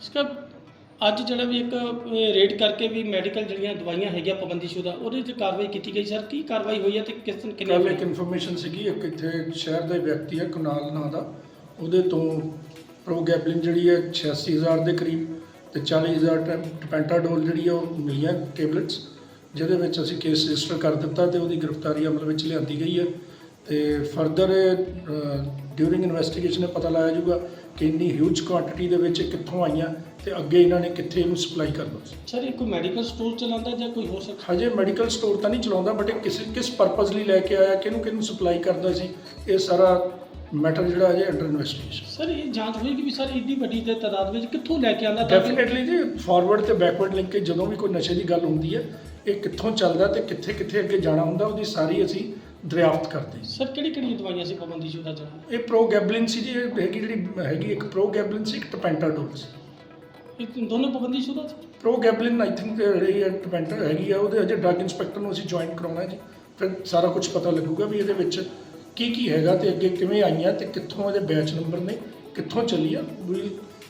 ਇਸਕਾ ਅੱਜ ਜਿਹੜਾ ਵੀ ਇੱਕ ਰੇਡ ਕਰਕੇ ਵੀ ਮੈਡੀਕਲ ਜਿਹੜੀਆਂ ਦਵਾਈਆਂ ਹੈਗੀਆਂ ਪਾਬੰਦੀਸ਼ੁਦਾ ਉਹਦੇ 'ਚ ਕਾਰਵਾਈ ਕੀਤੀ ਗਈ। ਸਰ ਕੀ ਕਾਰਵਾਈ ਹੋਈ ਹੈ ਤੇ ਕਿਸ ਦਿਨ ਕਿੰਨੇ ਵਜੇ? ਇੱਕ ਇਨਫੋਰਮੇਸ਼ਨ ਸੀਗੀ ਇੱਕ ਇੱਥੇ ਸ਼ਹਿਰ ਦਾ ਵਿਅਕਤੀ ਹੈ ਕੁਨਾਲ ਨਾਂ ਦਾ। ਉਹਦੇ ਤੋਂ ਪ੍ਰੋਗੈਬਲਿਨ ਜਿਹੜੀ ਹੈ 86000 ਦੇ ਕਰੀਬ ਤੇ 40000 ਟੈਮ- ਟਪੈਂਟਾਡੋਲ ਜਿਹੜੀ ਹੈ ਉਹ ਮਿਲੀਆਂ ਟੇਬਲੇਟਸ ਜਿਹਦੇ ਵਿੱਚ ਅਸੀਂ ਕੇਸ ਰਜਿਸਟਰ ਕਰ ਦਿੱਤਾ ਤੇ ਉਹਦੀ ਗ੍ਰਿਫਤਾਰੀ ਅਮਲ ਵਿੱਚ ਲਿਆਂਦੀ ਗਈ ਹੈ। ਤੇ ਫਰਦਰ ਡਿਊਰਿੰਗ ਇਨਵੈਸਟੀਗੇਸ਼ਨ ਇਹ ਪਤਾ ਲਾਇਆ ਜਾਊਗਾ ਕਿ ਇੰਨੀ ਹਿਊਜ ਕੁਆਂਟੀਟੀ ਦੇ ਵਿੱਚ ਕਿੱਥੋਂ ਆਈਆਂ ਤੇ ਅੱਗੇ ਇਹਨਾਂ ਨੇ ਕਿੱਥੇ ਇਹਨੂੰ ਸਪਲਾਈ ਕਰਨਾ। ਸੀ ਸਰ ਇਹ ਕੋਈ ਮੈਡੀਕਲ ਸਟੋਰ ਚਲਾਉਂਦਾ ਜਾਂ ਕੋਈ ਹੋਰ ਸਕਦਾ ਹਜੇ ਮੈਡੀਕਲ ਸਟੋਰ ਤਾਂ ਨਹੀਂ ਚਲਾਉਂਦਾ ਬਟ ਇਹ ਕਿਸੇ ਕਿਸ ਪਰਪਸ ਲਈ ਲੈ ਕੇ ਆਇਆ ਕਿਹਨੂੰ ਕਿਹਨੂੰ ਸਪਲਾਈ ਕਰਦਾ ਸੀ ਇਹ ਸਾਰਾ ਮੈਟਰ ਜਿਹੜਾ ਅਜੇ ਅੰਡਰ ਇਨਵੈਸਟੀਗੇਸ਼ਨ ਸਰ ਇਹ ਜਾਂਚ ਹੋਏਗੀ ਵੀ ਸਰ ਇੰਨੀ ਵੱਡੀ ਦੇ ਤਾਦਾਦ ਵਿੱਚ ਕਿੱਥੋਂ ਲੈ ਕੇ ਆਉਂਦਾ ਤਾਂ ਡੈਫੀਨਿਟਲੀ ਜੀ ਫਾਰਵਰਡ ਤੇ ਬੈਕਵਰਡ ਲਿੰਕ ਜਦੋਂ ਵੀ ਕੋਈ ਨਸ਼ੇ ਦੀ ਗੱਲ ਹੁੰਦੀ ਹੈ ਇਹ ਕਿੱਥੋਂ ਚੱਲਦਾ ਤੇ ਕਿੱਥੇ ਕਿੱਥੇ ਅੱਗੇ ਜਾਣਾ ਹੁੰਦਾ ਉਹਦੀ ਸਾਰੀ ਅਸੀਂ ਦਰਿਆਫਤ ਕਰਦੇ ਸਰ ਕਿਹੜੀ ਕਿਹੜੀ ਦਵਾਈਆਂ ਸੀ ਪਾਬੰਦੀਸ਼ੁਦਾ ਜਿਹੜਾ? ਹਾਂ। ਇਹ ਪ੍ਰੋਗੈਬਲਿਨ ਸੀ ਜੀ ਇਹ ਹੈਗੀ ਜਿਹੜੀ ਹੈਗੀ ਇੱਕ ਪ੍ਰੋਗੈਬਲਿਨ ਸੀ ਇੱਕ ਟਪੈਂਟਾਡੋਲ ਸੀ। ਇਹ ਦੋਨੋਂ ਪਾਬੰਦੀਸ਼ੁਦਾ ਸੀ ਪ੍ਰੋਗੈਬਲਿਨ ਆਈ ਥਿੰਕ ਜਿਹੜੀ ਹੈ ਟਪੈਂਟਾ ਹੈਗੀ ਆ ਉਹਦੇ ਅਜੇ ਡਰਗ ਇਨਸਪੈਕਟਰ ਨੂੰ ਅਸੀਂ ਜੁਆਇਨ ਕਰਾਉਣਾ ਜੀ। ਫਿਰ ਸਾਰਾ ਕੁਝ ਪਤਾ ਲੱਗੂਗਾ ਵੀ ਇਹਦੇ ਵਿੱਚ ਕੀ ਕੀ ਹੈਗਾ ਤੇ ਅੱਗੇ ਕਿਵੇਂ ਆਈਆਂ ਤੇ ਕਿੱਥੋਂ ਇਹਦੇ ਬੈਚ ਨੰਬਰ ਨੇ ਕਿੱਥੋਂ ਚੱਲੀ ਆ ਵੀ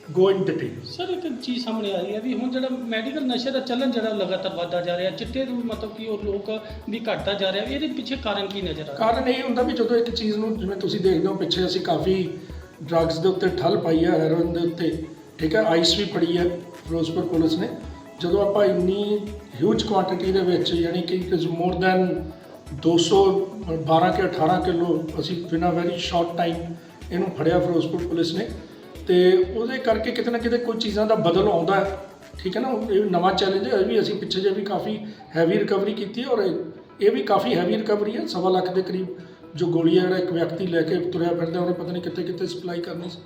ਗੋ ਇਨ ਡਿਟੇਲ ਸਰ ਇੱਕ ਚੀਜ਼ ਸਾਹਮਣੇ ਆ ਰਹੀ ਹੈ ਵੀ ਹੁਣ ਜਿਹੜਾ ਮੈਡੀਕਲ ਨਸ਼ੇ ਦਾ ਚੱਲਣ ਜਿਹੜਾ ਲਗਾਤਾਰ ਵੱਧਦਾ ਜਾ ਰਿਹਾ ਚਿੱਟੇ ਨੂੰ ਮਤਲਬ ਕਿ ਉਹ ਲੋਕ ਵੀ ਘਟਦਾ ਜਾ ਰਿਹਾ ਇਹਦੇ ਪਿੱਛੇ ਕਾਰਨ ਕੀ ਨਜ਼ਰ ਆ ਰਿਹਾ? ਕਾਰਨ ਇਹ ਹੁੰਦਾ ਵੀ ਜਦੋਂ ਇੱਕ ਚੀਜ਼ ਨੂੰ ਜਿਵੇਂ ਤੁਸੀਂ ਦੇਖਦੇ ਹੋ ਪਿੱਛੇ ਅਸੀਂ ਕਾਫੀ ਡਰੱਗਸ ਦੇ ਉੱਤੇ ਠੱਲ ਪਾਈ ਹੈ ਹੈਰੋਇਨ ਦੇ ਉੱਤੇ ਠੀਕ ਹੈ ਆਈਸ ਵੀ ਫੜੀ ਹੈ ਫਿਰੋਜ਼ਪੁਰ ਪੁਲਿਸ ਨੇ। ਜਦੋਂ ਆਪਾਂ ਇੰਨੀ ਹਿਊਜ ਕੁਆਂਟੀਟੀ ਦੇ ਵਿੱਚ ਯਾਨੀ ਕਿ ਇਟ ਇਜ਼ ਮੋਰ ਦੈਨ 212 ਕੇ 18 ਕਿਲੋ ਅਸੀਂ ਬਿਨਾਂ ਵੈਰੀ ਸ਼ਾਰਟ ਟਾਈਮ ਇਹਨੂੰ ਫੜਿਆ ਫਿਰੋਜ਼ਪੁਰ ਪੁਲਿਸ ਨੇ। ਤੇ ਉਹਦੇ ਕਰਕੇ ਕਿਤੇ ਨਾ ਕਿਤੇ ਕੋਈ ਚੀਜ਼ਾਂ ਦਾ ਬਦਲ ਆਉਂਦਾ ਹੈ। ਠੀਕ ਹੈ ਨਾ? ਇਹ ਨਵਾਂ ਚੈਲੰਜ ਹੈ, ਇਹ ਵੀ ਅਸੀਂ ਪਿੱਛੇ ਜੇ ਵੀ ਕਾਫੀ ਹੈਵੀ ਰਿਕਵਰੀ ਕੀਤੀ ਹੈ ਔਰ ਇਹ- ਵੀ ਕਾਫੀ ਹੈਵੀ ਰਿਕਵਰੀ ਹੈ। ਸਵਾ ਲੱਖ ਦੇ ਕਰੀਬ ਜੋ ਗੋਲੀ ਹੈ ਜਿਹੜਾ ਇੱਕ ਵਿਅਕਤੀ ਲੈ ਕੇ ਤੁਰਿਆ ਫਿਰਦਾ, ਉਹਨੇ ਪਤਾ ਨਹੀਂ ਕਿੱਥੇ ਕਿੱਥੇ ਸਪਲਾਈ ਕਰਨੀ ਸੀ।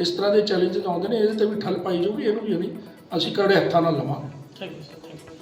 ਇਸ ਤਰ੍ਹਾਂ ਦੇ ਚੈਲੰਜਸ ਆਉਂਦੇ ਨੇ, ਇਹਦੇ ਤੇ ਵੀ ਠੱਲ ਪਾਈ ਜਾਊਗੀ, ਇਹਨੂੰ ਵੀ ਨਹੀਂ ਅਸੀਂ ਕੜੇ ਹੱਥਾਂ ਨਾਲ ਲਵਾਂਗੇ। Thank you thank you